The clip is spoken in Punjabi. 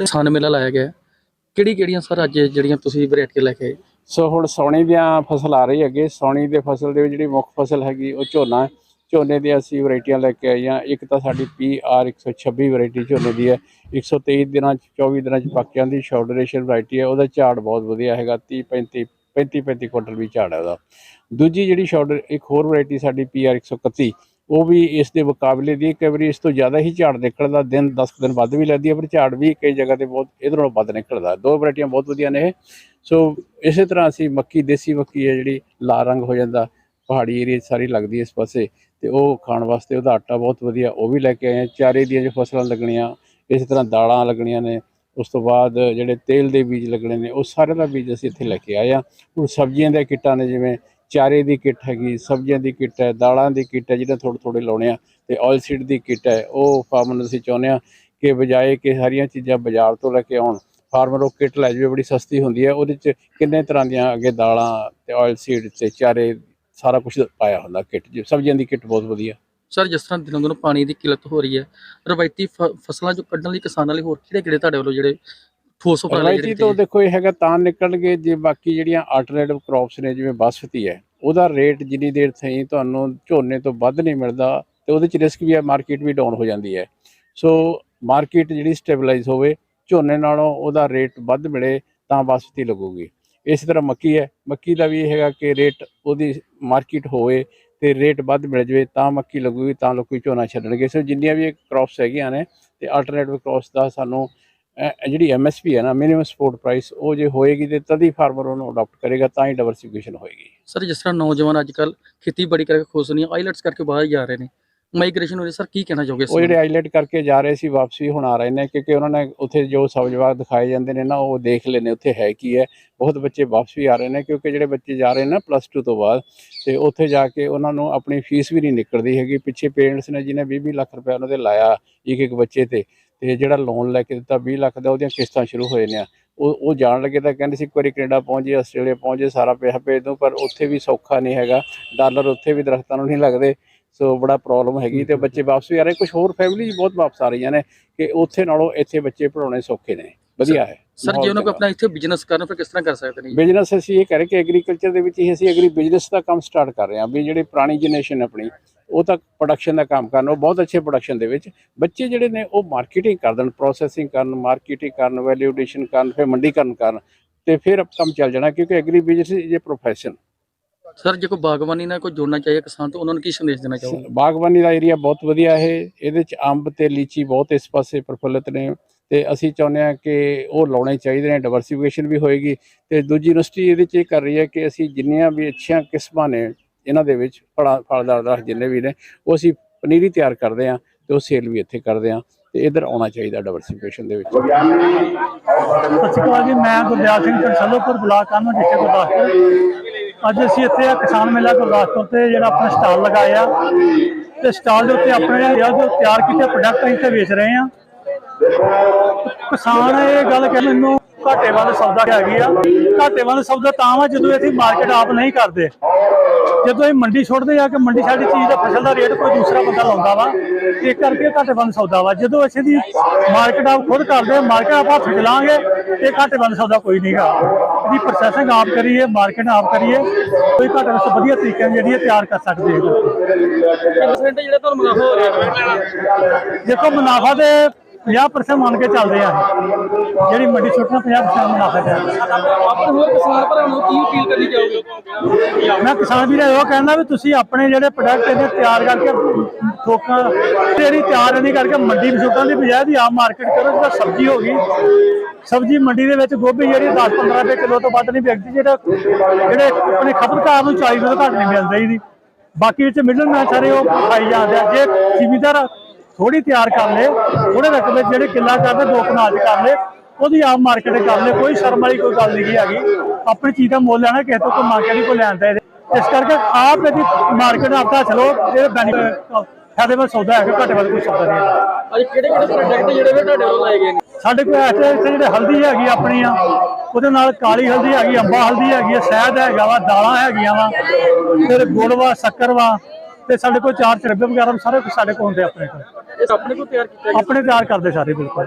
ਕਿਸਾਨ ਮੇਲਾ ਲਾਇਆ ਗਿਆ ਕਿਹੜੀ ਕਿਹੜੀਆਂ ਸਰ ਅੱਜ ਜਿਹੜੀਆਂ ਤੁਸੀਂ ਵੈਰਾਈਟੀਆਂ ਲੈ ਕੇ ਆਏ? ਸੋ ਹੁਣ ਸੌਣੀ ਦੀਆਂ ਫਸਲ ਆ ਰਹੀ ਅੱਗੇ ਸੌਣੀ ਦੇ ਫਸਲ ਦੇ ਜਿਹੜੀ ਮੁੱਖ ਫਸਲ ਹੈਗੀ, ਉਹ ਝੋਨਾ ਹੈ। ਝੋਨੇ ਦੀਆਂ ਅਸੀਂ ਵੈਰਾਈਟੀਆਂ ਲੈ ਕੇ ਆਈਆਂ। ਇੱਕ ਤਾਂ ਸਾਡੀ PR 126 ਵੈਰਾਈਟੀ ਝੋਨੇ ਦੀ ਹੈ। 123 ਦਿਨਾਂ ਚ 24 ਦਿਨਾਂ ਚ ਪੱਕ ਜਾਂਦੀ ਸ਼ਾਰਟ ਡਿਊਰੇਸ਼ਨ ਵੈਰਾਈਟੀ ਹੈ। ਉਹਦਾ ਝਾੜ ਬਹੁਤ ਵਧੀਆ ਹੈਗਾ। 30 35 35 35 ਕੁਇੰਟਲ ਵੀ ਝਾੜ ਹੈ ਉਹਦਾ। ਦੂਜੀ ਜਿਹੜੀ ਸ਼ਾਰਟ ਇੱਕ ਹੋਰ ਵੈਰਾਈਟੀ ਸਾਡੀ PR 131 ਉਹ ਵੀ ਇਸ ਦੇ ਮੁਕਾਬਲੇ ਦੀ ਕਈ ਵਾਰੀ ਇਸ ਤੋਂ ਜ਼ਿਆਦਾ ਹੀ ਝਾੜ ਨਿਕਲਦਾ, ਦਿਨ 10 ਕੁ ਦਿਨ ਵੱਧ ਵੀ ਲੈਂਦੀ ਹੈ, ਪਰ ਝਾੜ ਵੀ ਕਈ ਜਗ੍ਹਾ ਤੇ ਬਹੁਤ ਇਹਦੇ ਨਾਲੋਂ ਵੱਧ ਨਿਕਲਦਾ। ਦੋ ਵੈਰਾਈਟੀਆਂ ਬਹੁਤ ਵਧੀਆ ਨੇ ਇਹ। ਸੋ ਇਸੇ ਤਰ੍ਹਾਂ ਅਸੀਂ ਮੱਕੀ, ਦੇਸੀ ਮੱਕੀ ਹੈ ਜਿਹੜੀ ਲਾਲ ਰੰਗ ਹੋ ਜਾਂਦਾ, ਪਹਾੜੀ ਏਰੀਆ ਸਾਰੀ ਲੱਗਦੀ ਹੈ ਇਸ ਪਾਸੇ, ਤੇ ਉਹ ਖਾਣ ਵਾਸਤੇ ਉਹਦਾ ਆਟਾ ਬਹੁਤ ਵਧੀਆ, ਉਹ ਵੀ ਲੈ ਕੇ ਆਏ ਹਾਂ। ਚਾਰੇ ਦੀਆਂ ਜੋ ਫਸਲਾਂ ਲੱਗਣੀਆਂ, ਇਸੇ ਤਰ੍ਹਾਂ ਦਾਲਾਂ ਲੱਗਣੀਆਂ ਨੇ, ਉਸ ਤੋਂ ਬਾਅਦ ਜਿਹੜੇ ਤੇਲ ਦੇ ਬੀਜ ਲੱਗਣੇ ਨੇ, ਉਹ ਸਾਰੇ ਦਾ ਬੀਜ ਅਸੀਂ ਇੱਥੇ ਲੈ ਕੇ ਆਏ ਹਾਂ। ਹੁਣ ਸਬਜ਼ੀਆਂ ਦੇ ਕਿੱਟਾਂ ਨੇ ਜਿਵੇਂ ਚਾਰੇ ਦੀ ਕਿੱਟ ਹੈਗੀ, ਸਬਜ਼ੀਆਂ ਦੀ ਕਿੱਟ ਹੈ, ਦਾਲਾਂ ਦੀ ਕਿੱਟ ਹੈ ਜਿਹੜੇ ਥੋੜੇ ਥੋੜੇ ਲਾਉਣੇ ਆ ਤੇ ਆਇਲ ਸੀਡ ਦੀ ਕਿੱਟ ਹੈ, ਉਹ ਫਾਰਮਰ ਨੂੰ ਅਸੀਂ ਚਾਹੁੰਦੇ ਆ ਕਿ ਬਜਾਏ ਕਿ ਸਾਰੀਆਂ ਚੀਜ਼ਾਂ ਬਾਜ਼ਾਰ ਤੋਂ ਲੈ ਕੇ ਆਉਣ। ਫਾਰਮਰ ਉਹ ਕਿੱਟ ਲੈ ਜਾਵੇ, ਬੜੀ ਸਸਤੀ ਹੁੰਦੀ ਹੈ, ਉਹਦੇ ਚ ਕਿੰਨੇ ਤਰ੍ਹਾਂ ਦੀਆਂ ਅੱਗੇ ਦਾਲਾਂ ਤੇ ਆਇਲ ਸੀਡ ਤੇ ਚਾਰੇ ਸਾਰਾ ਕੁਝ ਪਾਇਆ ਹੁੰਦਾ ਕਿੱਟ ਜੀ ਸਬਜ਼ੀਆਂ ਦੀ ਕਿੱਟ ਬਹੁਤ ਵਧੀਆ। ਸਰ ਜਿਸ ਤਰ੍ਹਾਂ ਦਿਨੋਂ ਦਿਨ ਪਾਣੀ ਦੀ ਕਿੱਲਤ ਹੋ ਰਹੀ ਹੈ, ਰਵਾਇਤੀ ਫਸਲਾਂ ਜੋ ਕੱਢਣ ਲਈ ਕਿਸਾਨਾਂ ਲਈ ਹੋਰ ਕਿਹੜੇ ਕਿਹੜੇ ਤੁਹਾਡੇ ਵੱਲੋਂ ਜਿਹੜੇ ਠੋਸ ਉਪਰਾਲੇ ਜਿਹੜੇ ਤੋਂ ਦੇਖੋ ਇਹ ਹੈਗਾ ਤਾਂ ਨਿਕਲਣਗੇ ਜੇ ਬਾਕੀ ਜਿਹੜੀਆਂ ਆਲਟਰਨੇਟਿਵ ਕ੍ਰੌਪਸ ਨੇ ਜਿਵੇਂ ਬਾਸਮਤੀ ਹੈ ਉਹਦਾ ਰੇਟ ਜਿੰਨੀ ਦੇਰ ਥਈ ਤੁਹਾਨੂੰ ਝੋਨੇ ਤੋਂ ਵੱਧ ਨਹੀਂ ਮਿਲਦਾ ਤੇ ਉਹਦੇ ਚ ਰਿਸਕ ਵੀ ਹੈ ਮਾਰਕੀਟ ਵੀ ਡਾਊਨ ਹੋ ਜਾਂਦੀ ਹੈ। ਸੋ ਮਾਰਕੀਟ ਜਿਹੜੀ ਸਟੇਬਲਾਈਜ਼ ਹੋਵੇ ਝੋਨੇ ਨਾਲੋਂ ਉਹਦਾ ਰੇਟ ਵੱਧ ਮਿਲੇ ਤਾਂ ਬਾਸਮਤੀ ਲੱਗੂਗੀ। ਇਸੇ ਤਰ੍ਹਾਂ ਮੱਕੀ ਹੈ ਮੱਕੀ ਦਾ ਵੀ ਇਹ ਹੈਗਾ ਕਿ ਰੇਟ ਉਹਦੀ ਮਾਰਕੀਟ ਹੋਵੇ ਤੇ ਰੇਟ ਵੱਧ ਮਿਲ ਜਾਵੇ ਤਾਂ ਮੱਕੀ ਲੱਗੂਗੀ ਤਾਂ ਲੋਕੀ ਝੋਨਾ ਛੱਡਣਗੇ। ਸੋ ਜਿੰਨੀਆਂ ਵੀ ਕ੍ਰੌਪਸ ਹੈਗੀਆਂ ਨੇ ਤੇ ਆਲਟਰਨੇਟਿਵ ਕ੍ਰੌਪਸ ਦਾ ਸਾਨੂੰ ਜਿਹੜੀ ਐਮਐਸਪੀ ਹੈ ਨਾ ਮਿਨੀਮਮ ਸਪੋਰਟ ਪ੍ਰਾਈਸ ਉਹ ਜੇ ਹੋਏਗੀ ਤੇ ਤਦ ਹੀ ਫਾਰਮਰ ਉਹਨੂੰ ਅਡਾਪਟ ਕਰੇਗਾ ਤਾਂ ਹੀ ਡਾਈਵਰਸਿਫਿਕੇਸ਼ਨ ਹੋਏਗੀ। ਸਰ ਜਿਸ ਤਰ੍ਹਾਂ ਨੌਜਵਾਨ ਅੱਜ ਕੱਲ ਖੇਤੀਬਾੜੀ ਕਰਕੇ ਖੁਸ਼ ਨਹੀਂ ਆਈਲੈਟਸ ਕਰਕੇ ਬਾਹਰ ਜਾ ਰਹੇ ਨੇ ਮਾਈਗ੍ਰੇਸ਼ਨ ਹੋ ਰਹੀ ਸਰ ਕੀ ਕਹਿਣਾ ਚਾਹੋਗੇ ਉਹ ਜਿਹੜੇ? ਆਈਲੈਟ ਕਰਕੇ ਜਾ ਰਹੇ ਸੀ ਵਾਪਸੀ ਹੁਣ ਆ ਰਹੇ ਨੇ ਕਿਉਂਕਿ ਉਹਨਾਂ ਨੇ ਉੱਥੇ ਜੋ ਸਬਜਵਾਗ ਦਿਖਾਏ ਜਾਂਦੇ ਨੇ ਨਾ ਉਹ ਦੇਖ ਲੈਣੇ ਉੱਥੇ ਹੈ ਕੀ ਹੈ। ਬਹੁਤ ਬੱਚੇ ਵਾਪਸ ਵੀ ਆ ਰਹੇ ਨੇ ਕਿਉਂਕਿ ਜਿਹੜੇ ਬੱਚੇ ਜਾ ਰਹੇ ਨੇ ਪਲੱਸ 2 ਤੋਂ ਬਾਅਦ ਤੇ ਉੱਥੇ ਜਾ ਕੇ ਉਹਨਾਂ ਨੂੰ ਆਪਣੀ ਫੀਸ ਵੀ ਨਹੀਂ ਨਿਕਲਦੀ ਹੈਗੀ। ਪਿੱਛੇ ਪੇਰੈਂਟਸ ਨੇ ਜਿਹਨੇ 20 20 ਲੱਖ ਰੁਪਏ ਉਹਨਾਂ ਦੇ ਲਾਇਆ ਇੱਕ ਇੱਕ ਬੱਚੇ ਤੇ ਤੇ ਜਿਹੜਾ ਲੋਨ ਲੈ ਕੇ ਦਿੱਤਾ 20 ਲੱਖ ਦਾ ਉਹਦੀਆਂ ਕਿਸ਼ਤਾਂ ਸ਼ੁਰੂ ਹੋਏ ਨੇ ਉਹ ਉਹ ਜਾਣ ਲੱਗੇ ਤਾਂ ਕਹਿੰਦੇ ਸੀ ਇੱਕ ਵਾਰੀ ਕੈਨੇਡਾ ਪਹੁੰਚੇ ਆਸਟ੍ਰੇਲੀਆ ਪਹੁੰਚੇ ਸਾਰਾ ਪੈਸਾ ਭੇਜ ਦੂੰ, ਪਰ ਉੱਥੇ ਵੀ ਸੌਖਾ ਨਹੀਂ ਹੈਗਾ। ਡਾਲਰ ਉੱਥੇ ਵੀ ਦਰਖਤਾਂ ਨੂੰ ਨਹੀਂ ਲੱਗਦੇ। ਸੋ ਬੜਾ ਪ੍ਰੋਬਲਮ ਹੈਗੀ ਤੇ ਬੱਚੇ ਵਾਪਸ ਵੀ ਆ ਰਹੇ। ਕੁਝ ਹੋਰ ਫੈਮਿਲੀ ਬਹੁਤ ਵਾਪਸ ਆ ਰਹੀਆਂ ਨੇ ਕਿ ਉੱਥੇ ਨਾਲੋਂ ਇੱਥੇ ਬੱਚੇ ਪੜਾਉਣੇ ਸੌਖੇ ਨੇ। ਵਧੀਆ ਹੈ। ਸਰ ਜੇ ਉਹਨਾਂ ਕੋ ਆਪਣਾ ਇੱਥੇ ਬਿਜ਼ਨਸ ਕਰਨ ਫਿਰ ਕਿਸ ਤਰ੍ਹਾਂ ਕਰ ਸਕਦੇ ਨੇ? ਬਿਜ਼ਨਸ ਅਸੀਂ ਇਹ ਕਰੇ ਕਿ ਐਗਰੀਕਲਚਰ ਦੇ ਵਿੱਚ ਹੀ ਅਸੀਂ ਐਗਰੀ ਬਿਜ਼ਨਸ ਦਾ ਕੰਮ ਸਟਾਰਟ ਕਰ ਰਹੇ ਹਾਂ ਵੀ ਜਿਹੜੀ ਪੁਰਾਣੀ ਜਨਰੇਸ਼ਨ ਆਪਣੀ ਉਹ ਤਾਂ ਪ੍ਰੋਡਕਸ਼ਨ ਦਾ ਕੰਮ ਕਰਨ ਉਹ ਬਹੁਤ ਅੱਛੇ ਪ੍ਰੋਡਕਸ਼ਨ ਦੇ ਵਿੱਚ। ਬੱਚੇ ਜਿਹੜੇ ਨੇ ਉਹ ਮਾਰਕੀਟਿੰਗ ਕਰ ਦੇਣ ਪ੍ਰੋਸੈਸਿੰਗ ਕਰਨ ਮਾਰਕੀਟਿੰਗ ਕਰਨ ਵੈਲਿਊਡੇਸ਼ਨ ਕਰਨ ਫਿਰ ਮੰਡੀਕਰਨ ਕਰਨ ਤੇ ਫਿਰ ਕੰਮ ਚੱਲ ਜਾਣਾ ਕਿਉਂਕਿ agri business is a profession sir ਜੇ ਕੋਈ ਬਾਗਬਾਨੀ ਨਾਲ ਕੋਈ ਜੁੜਨਾ ਚਾਹੀਏ ਕਿਸਾਨ ਤੋਂ ਉਹਨਾਂ ਨੂੰ ਕੀ ਸੰਦੇਸ਼ ਦੇਣਾ ਚਾਹੋਗੇ? ਬਾਗਬਾਨੀ ਦਾ ਏਰੀਆ ਬਹੁਤ ਵਧੀਆ ਹੈ। ਇਹਦੇ ਚ ਅੰਬ ਤੇ ਲੀਚੀ ਬਹੁਤ ਇਸ ਪਾਸੇ ਪ੍ਰਫੁੱਲਤ ਨੇ ਤੇ ਅਸੀਂ ਚਾਹੁੰਦੇ ਹਾਂ ਕਿ ਉਹ ਲਾਉਣੇ ਚਾਹੀਦੇ ਨੇ ਡਾਈਵਰਸਿਫਿਕੇਸ਼ਨ ਵੀ ਹੋਏਗੀ ਤੇ ਦੂਜੀ ਯੂਨੀਵਰਸਿਟੀ ਇਹਦੇ ਚ ਇਹ ਕਰ ਰਹੀ ਹੈ ਕਿ ਅਸੀਂ ਜਿੰਨੀਆਂ ਵੀ ਅੱਛੀਆਂ ਕਿਸਮਾਂ ਨੇ ਇਹਨਾਂ ਦੇ ਵਿੱਚ ਫਲਾਂ ਫਲਦਾਰ ਦਰਖਤ ਜਿੰਨੇ ਵੀ ਨੇ ਉਹ ਅਸੀਂ ਪਨੀਰੀ ਤਿਆਰ ਕਰਦੇ ਹਾਂ ਤੇ ਉਹ ਸੇਲ ਵੀ ਇੱਥੇ ਕਰਦੇ ਹਾਂ ਤੇ ਇਧਰ ਆਉਣਾ ਚਾਹੀਦਾ ਡਾਈਵਰਸਿਫਿਕੇਸ਼ਨ ਦੇ ਵਿੱਚ। ਸਤਿ ਸ਼੍ਰੀ ਅਕਾਲ ਜੀ ਮੈਂ ਗੁਰਦਿਆਲ ਸਿੰਘ ਪਿੰਡ ਬਲਾਕ ਕਾਨੂੰ ਡਿਸਟ੍ਰਿਕਟ ਗੁਰਦਾਸਪੁਰ। ਅੱਜ ਅਸੀਂ ਇੱਥੇ ਆ ਕਿਸਾਨ ਮੇਲਾ ਗੁਰਦਾਸਪੁਰ ਤੇ ਜਿਹੜਾ ਆਪਣਾ ਸਟਾਲ ਲਗਾਇਆ ਤੇ ਸਟਾਲ ਦੇ ਉੱਤੇ ਆਪਣੇ ਜੋ ਤਿਆਰ ਕੀਤੇ ਪ੍ਰੋਡਕਟ ਅਸੀਂ ਇੱਥੇ ਵੇਚ ਰਹੇ ਆ। ਕਿਸਾਨ ਇਹ ਗੱਲ ਕਹਿੰਦੇ ਮੈਨੂੰ ਘਾਟੇ ਵਾਲਾ ਸੌਦਾ ਹੈਗੀ ਆ। ਘਾਟੇ ਵਾਲਾ ਸੌਦਾ ਤਾਂ ਵਾ ਜਦੋਂ ਅਸੀਂ ਮਾਰਕੀਟ ਆਪ ਨਹੀਂ ਕਰਦੇ। ਜਦੋਂ ਇਹ ਮੰਡੀ ਛੋੜਦੇ ਆ ਕਿ ਮੰਡੀ ਸਾਡੀ ਚੀਜ਼ ਦਾ ਫਸਲ ਦਾ ਰੇਟ ਕੋਈ ਦੂਸਰਾ ਬੰਦਾ ਲਾਉਂਦਾ ਵਾ, ਇਹ ਕਰਕੇ ਘਾਟੇ ਬੰਦ ਸੌਦਾ ਵਾ। ਜਦੋਂ ਅਸੀਂ ਦੀ ਮਾਰਕੀਟ ਆਪ ਖੁਦ ਕਰਦੇ ਮਾਰਕੀਟ ਆਪ ਹੱਥ ਚਲਾਵਾਂਗੇ ਇਹ ਘਾਟੇ ਬੰਦ ਸੌਦਾ ਕੋਈ ਨਹੀਂਗਾ ਇਹਦੀ ਪ੍ਰੋਸੈਸਿੰਗ ਆਪ ਕਰੀਏ ਮਾਰਕੀਟ ਆਪ ਕਰੀਏ ਕੋਈ ਘਾਟੇ ਵਿੱਚ ਵਧੀਆ ਤਰੀਕੇ ਨਾਲ ਜਿਹੜੀ ਇਹ ਤਿਆਰ ਕਰ ਸਕਦੇ ਹਾਂ। ਪਰਸੈਂਟ ਜਿਹੜਾ ਤੁਹਾਨੂੰ ਮੁਨਾਫਾ ਹੋ ਰਿਹਾ ਦੇਖੋ ਮੁਨਾਫਾ ਤੇ 50% ਮੰਨ ਕੇ ਚੱਲਦੇ ਆ। ਜਿਹੜੀ ਮੰਡੀ ਛੋਟਣਾ 50% ਮੁਨਾਫਾ ਹੈ ਆਪਣੇ ਹੋਰ ਕਿਸਾਨ ਭਰਾਵਾਂ ਨੂੰ ਕੀ ਅਪੀਲ ਕਰਨੀ ਚਾਹੋਗੇ? ਮੈਂ ਕਿਸਾਨ ਵੀਰੇ ਉਹ ਕਹਿੰਦਾ ਵੀ ਤੁਸੀਂ ਆਪਣੇ ਜਿਹੜੇ ਪ੍ਰੋਡਕਟ ਇਹਦੇ ਤਿਆਰ ਕਰਕੇ ਥੋਕਾਂ ਜਿਹੜੀ ਤਿਆਰ ਨਹੀਂ ਕਰਕੇ ਮੰਡੀ ਵਿੱਚ ਸੁੱਟਣ ਦੀ ਬਜਾਏ ਦੀ ਆਮ ਮਾਰਕੀਟ ਕਰੋ ਜਿੱਦਾਂ ਸਬਜ਼ੀ ਹੋ ਗਈ ਸਬਜ਼ੀ ਮੰਡੀ ਦੇ ਵਿੱਚ ਗੋਭੀ ਜਿਹੜੀ 10 15 ਰੁਪਏ ਕਿਲੋ ਤੋਂ ਵੱਧ ਨਹੀਂ ਵਿਕਦੀ, ਜਿਹੜਾ ਜਿਹੜੇ ਆਪਣੇ ਖਪਤਕਾਰ ਨੂੰ 40 ਰੁਪਏ ਤੋਂ ਘੱਟ ਨਹੀਂ ਮਿਲਦਾ ਇਹਦੀ ਬਾਕੀ ਵਿੱਚ ਮਿਡਲਮੈਨ ਸਾਰੇ ਉਹ ਖਾਈ ਜਾਂਦੇ ਆ। ਜੇ ਜ਼ਿਮੀਦਾਰ ਥੋੜੀ ਤਿਆਰ ਕਰ ਲੇ ਥੋੜੇ ਰਕਬੇ ਜਿਹੜੇ ਕਿੱਲਾ ਕਰਦੇ, ਦੋ ਕਨਾਲ ਕਰ ਲੇ, ਉਹਦੀ ਆਮ ਮਾਰਕੀਟ ਕਰ ਲੇ, ਕੋਈ ਸ਼ਰਮ ਵਾਲੀ ਕੋਈ ਗੱਲ ਨਹੀਂ ਹੈਗੀ। ਆਪਣੀ ਚੀਜ਼ ਦਾ ਮੁੱਲ ਲੈਣਾ ਕਿਸੇ ਤੋਂ ਕੋਈ ਮੰਗ ਕੇ ਨਹੀਂ ਕੋਈ ਲੈਂਦਾ ਇਸ ਕਰਕੇ ਆਪ ਇਹਦੀ ਮਾਰਕੀਟ ਆਪਦਾ ਚਲੋ, ਇਹ ਬੈਨੀਫਿਟ ਫਾਇਦੇਮੰਦ ਸੌਦਾ ਹੈਗਾ ਘਾਟੇ ਵਾਲਾ ਕੋਈ ਸੌਦਾ ਨਹੀਂ ਹੈਗਾ। ਅੱਜ ਕਿਹੜੇ ਕਿਹੜੇ ਪ੍ਰੋਡਕਟ ਜਿਹੜੇ ਵੀ ਤੁਹਾਡੇ ਵੱਲੋਂ ਲਾਏ ਗਏ ਨੇ? ਸਾਡੇ ਕੋਲ ਇੱਥੇ ਇੱਥੇ ਜਿਹੜੇ ਹਲਦੀ ਹੈਗੀ ਆਪਣੀ ਆ ਉਹਦੇ ਨਾਲ ਕਾਲੀ ਹਲਦੀ ਹੈਗੀ ਅੰਬਾ ਹਲਦੀ ਹੈਗੀ ਆ ਸ਼ਹਿਦ ਹੈਗਾ ਵਾ ਦਾਲਾਂ ਹੈਗੀਆਂ ਵਾ ਫਿਰ ਗੁੜ ਵਾ ਸ਼ੱਕਰ ਵਾ ਤੇ ਸਾਡੇ ਕੋਲ ਚਾਰ ਚਰਬੇ ਵਗੈਰਾ ਵੀ ਸਾਰੇ ਕੁਛ ਸਾਡੇ ਕੋਲ ਹੁੰਦੇ ਆਪਣੇ ਕੋਲ। ਇਹ ਆਪਣੇ ਕੋਲ ਤਿਆਰ ਕੀਤਾ ਆਪਣੇ ਤਿਆਰ ਕਰਦੇ ਸਾਰੇ ਬਿਲਕੁਲ।